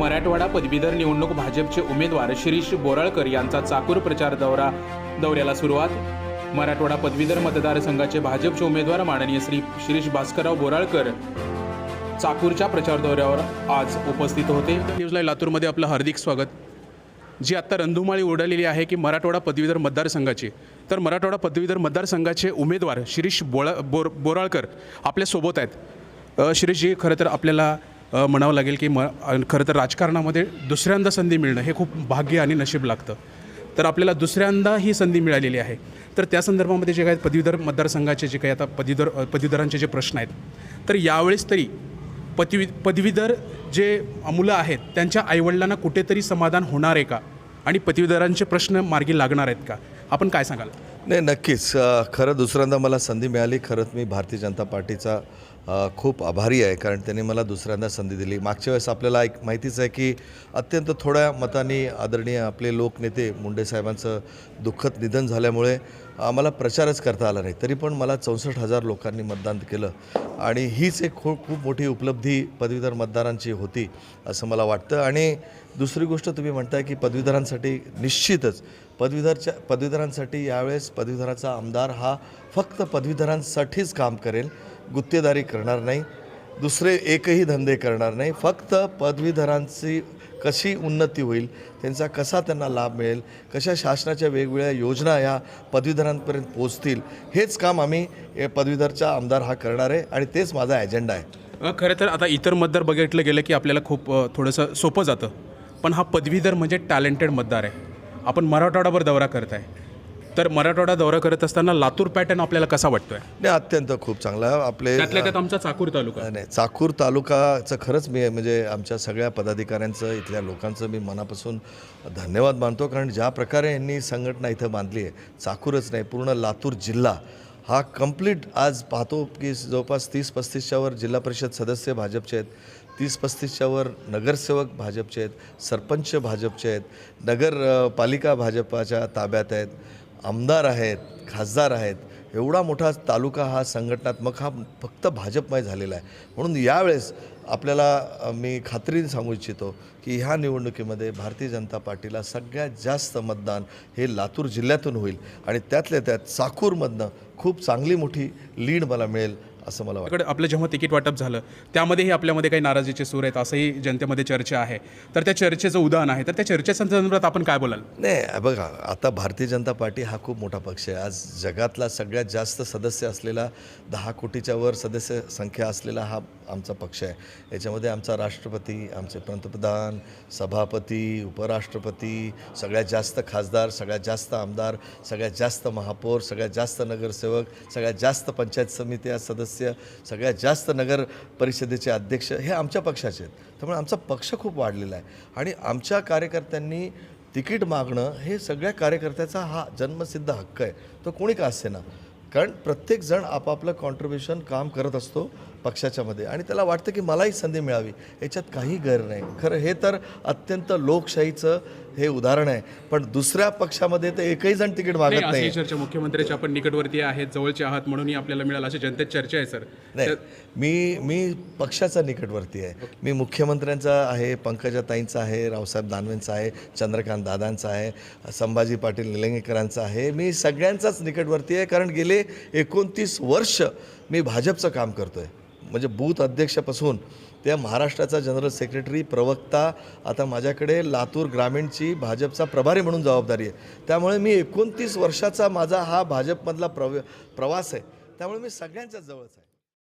मराठवाडा पदवीधर निवडणूक भाजपचे उमेदवार शिरीष बोराळकर यांचा चाकूर प्रचार दौरा दौऱ्याला सुरुवात. मराठवाडा पदवीधर मतदारसंघाचे भाजपचे उमेदवार माननीय श्री शिरीष भास्करराव बोराळकर चाकूरच्या प्रचार दौऱ्यावर आज उपस्थित होते. न्यूजला लातूरमध्ये आपलं हार्दिक स्वागत. जी आत्ता रंधुमाळी उडालेली आहे की मराठवाडा पदवीधर मतदारसंघाची तर मराठवाडा पदवीधर मतदारसंघाचे उमेदवार शिरीष बोळा बोर बोराळकर आपल्यासोबत आहेत. शिरीषजी खरं तर आपल्याला म्हणावं लागेल की म खरं तर राजकारणामध्ये दुसऱ्यांदा संधी मिळणं हे खूप भाग्य आणि नशीब लागतं. तर आपल्याला दुसऱ्यांदा ही संधी मिळालेली आहे. तर त्या संदर्भामध्ये जे काही पदवीधर मतदारसंघाचे जे काही आता पदवीधर पदवीधरांचे जे प्रश्न आहेत तर यावेळेस तरी पदवी पदवीधर जे मुलं आहेत त्यांच्या आईवडिलांना कुठेतरी समाधान होणार आहे का? आणि पदवीधरांचे प्रश्न मार्गी लागणार आहेत का? आपण काय सांगाल? नाही नक्कीच. खरं दुसऱ्यांदा मला संधी मिळाली. खरंच मी भारतीय जनता पार्टीचा खूप आभारी आहे कारण त्यांनी मला दुसऱ्यांदा संधी दिली. मागच्या वेळेस आपल्याला एक माहितीच आहे की अत्यंत थोड्या मतांनी आदरणीय आपले लोकनेते मुंडे साहेबांचं दुःखद निधन झाल्यामुळे आम्हाला प्रचारच करता आला नाही. तरी पण मला चौसष्ट हजार लोकांनी मतदान केलं. आणि हीच एक खूप खूप मोठी उपलब्धी पदवीधर मतदारांची होती असं मला वाटतं. आणि दुसरी गोष्ट तुम्ही म्हणताय की पदवीधरांसाठी निश्चितच पदवीधरच्या पदवीधरांसाठी यावेळेस पदवीधराचा आमदार हा फक्त पदवीधरांसाठीच काम करेल गुत्तेदारी करणार नाही. दुसरे एकही धंदे करणार नाही. फक्त पदवीधरांची कशी उन्नती होईल त्यांचा कसा त्यांना लाभ मिळेल कशा शासनाच्या वेगवेगळ्या योजना या पदवीधरांपर्यंत पोचतील हेच काम आम्ही ए, पदवीधरचा आमदार हा करणार आहे आणि तेच माझा ॲजेंडा आहे. खरं तर आता इतर मतदार बघितलं गेलं की आपल्याला खूप थोडंसं सोपं जातं. पण हा पदवीधर म्हणजे टॅलेंटेड मतदार आहे. आपण मराठवाडाभर दौरा करत आहे तर मराठवाडा दौरा करत असताना लातूर पॅटर्न आपल्याला कसा वाटतोय? नाही अत्यंत खूप चांगला. आपले त्यातल्या त्यात आमचा चाकूर तालुका. नाही चाकूर तालुकाचं खरंच मी म्हणजे आमच्या सगळ्या पदाधिकाऱ्यांचं इथल्या लोकांचं मी मनापासून धन्यवाद मानतो. कारण ज्या प्रकारे यांनी संघटना इथं बांधली आहे चाकूरच नाही पूर्ण लातूर जिल्हा हा कंप्लीट आज पाहतो की जवळपास तीस पस्तीसच्यावर जिल्हा परिषद सदस्य भाजपचे आहेत तीस पस्तीसच्यावर नगरसेवक भाजपचे आहेत सरपंच भाजपचे आहेत नगर अ, पालिका भाजपाच्या ताब्यात आहेत. आमदार आहेत खासदार आहेत एवढा मोठा तालुका हा संघटनात्मक हा फक्त भाजपमय झालेला आहे. म्हणून यावेळेस आपल्याला मी खात्रीने सांगू इच्छितो की ह्या निवडणुकीमध्ये भारतीय जनता पार्टीला सगळ्यात जास्त मतदान हे लातूर जिल्ह्यातून होईल आणि त्यातल्या त्यात चाकूरमधनं खूप चांगली मोठी लीड मला मिळेल असं मला वाटतं आपलं जेव्हा तिकीट वाटप झालं त्यामध्येही आपल्यामध्ये काही नाराजीचे सूर आहेत असंही जनतेमध्ये चर्चा आहे. तर त्या चर्चेचं उदाहरण आहे. तर त्या चर्चेच्या संदर्भात आपण काय बोलाल? नाही बघा आता भारतीय जनता पार्टी हा खूप मोठा पक्ष आहे. आज जगातला सगळ्यात जास्त सदस्य असलेला दहा कोटीच्या वर सदस्य संख्या असलेला हा आमचा पक्ष आहे. याच्यामध्ये आमचा राष्ट्रपती आमचे पंतप्रधान सभापती उपराष्ट्रपती सगळ्यात जास्त खासदार सगळ्यात जास्त आमदार सगळ्यात जास्त महापौर सगळ्यात जास्त नगरसेवक सगळ्यात जास्त पंचायत समित्या सदस्य सगळ्यात जास्त नगर परिषदेचे अध्यक्ष हे आमच्या पक्षाचे आहेत. त्यामुळे आमचा पक्ष खूप वाढलेला आहे. आणि आमच्या कार्यकर्त्यांनी तिकीट मागणं हे सगळ्या कार्यकर्त्याचा हा जन्मसिद्ध हक्क आहे. तो कोणी का असे ना कारण प्रत्येकजण आपापलं कॉन्ट्रीब्युशन काम करत असतो. पक्षाच्यामध्ये. आणि त्याला वाटतं की मलाही संधी मिळावी. याच्यात काही गैर नाही. खरं हे तर अत्यंत लोकशाहीचं हे उदाहरण आहे. पण दुसऱ्या पक्षामध्ये तर एकही जण तिकीट मागत नाही, चर्चा मुख्यमंत्र्याच्या आपण निकटवर्ती आहेत जवळचे आहात म्हणूनही आपल्याला मिळालं अशी जनतेत चर्चा आहे सर. नाही. मी मी पक्षाचा निकटवर्ती आहे. मी मुख्यमंत्र्यांचा आहे पंकजाताईंचा आहे रावसाहेब दानवेंचा आहे चंद्रकांत दादांचा आहे संभाजी पाटील निलंगेकरांचा आहे. मी सगळ्यांचाच निकटवर्ती आहे कारण गेले एकोणतीस वर्ष मी भाजपचं काम करतो आहे म्हणजे बूथ अध्यक्षापासून त्या महाराष्ट्राचा जनरल सेक्रेटरी प्रवक्ता आता माझ्याकडे लातूर ग्रामीणची भाजपचा प्रभारी म्हणून जबाबदारी आहे. त्यामुळे मी एकोणतीस वर्षाचा माझा हा भाजपमधला प्रव प्रवास आहे. त्यामुळे मी सगळ्यांच्याच जवळच आहे.